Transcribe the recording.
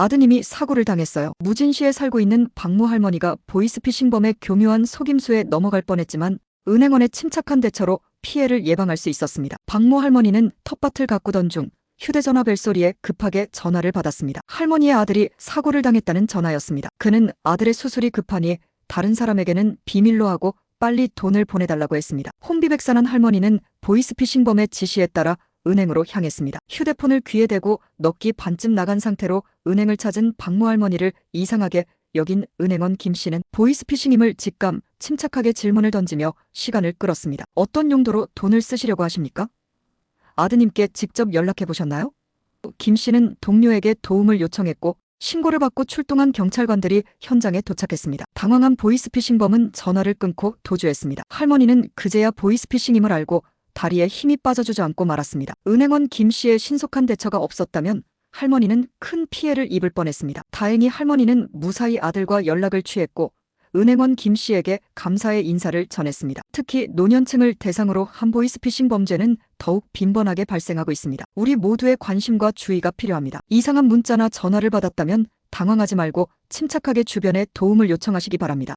아드님이 사고를 당했어요. 무진시에 살고 있는 박모 할머니가 보이스피싱범의 교묘한 속임수에 넘어갈 뻔했지만 은행원의 침착한 대처로 피해를 예방할 수 있었습니다. 박모 할머니는 텃밭을 가꾸던 중 휴대전화 벨소리에 급하게 전화를 받았습니다. 할머니의 아들이 사고를 당했다는 전화였습니다. 그는 아들의 수술이 급하니 다른 사람에게는 비밀로 하고 빨리 돈을 보내달라고 했습니다. 혼비백산한 할머니는 보이스피싱범의 지시에 따라 은행으로 향했습니다. 휴대폰을 귀에 대고 넉기 반쯤 나간 상태로 은행을 찾은 박모 할머니를 이상하게 여긴 은행원 김 씨는 보이스피싱임을 직감 침착하게 질문을 던지며 시간을 끌었습니다. 어떤 용도로 돈을 쓰시려고 하십니까? 아드님께 직접 연락해 보셨나요? 김 씨는 동료에게 도움을 요청했고 신고를 받고 출동한 경찰관들이 현장에 도착했습니다. 당황한 보이스피싱범은 전화를 끊고 도주했습니다. 할머니는 그제야 보이스피싱임을 알고 다리에 힘이 빠져주지 않고 말았습니다. 은행원 김 씨의 신속한 대처가 없었다면 할머니는 큰 피해를 입을 뻔했습니다. 다행히 할머니는 무사히 아들과 연락을 취했고 은행원 김 씨에게 감사의 인사를 전했습니다. 특히 노년층을 대상으로 한 보이스피싱 범죄는 더욱 빈번하게 발생하고 있습니다. 우리 모두의 관심과 주의가 필요합니다. 이상한 문자나 전화를 받았다면 당황하지 말고 침착하게 주변에 도움을 요청하시기 바랍니다.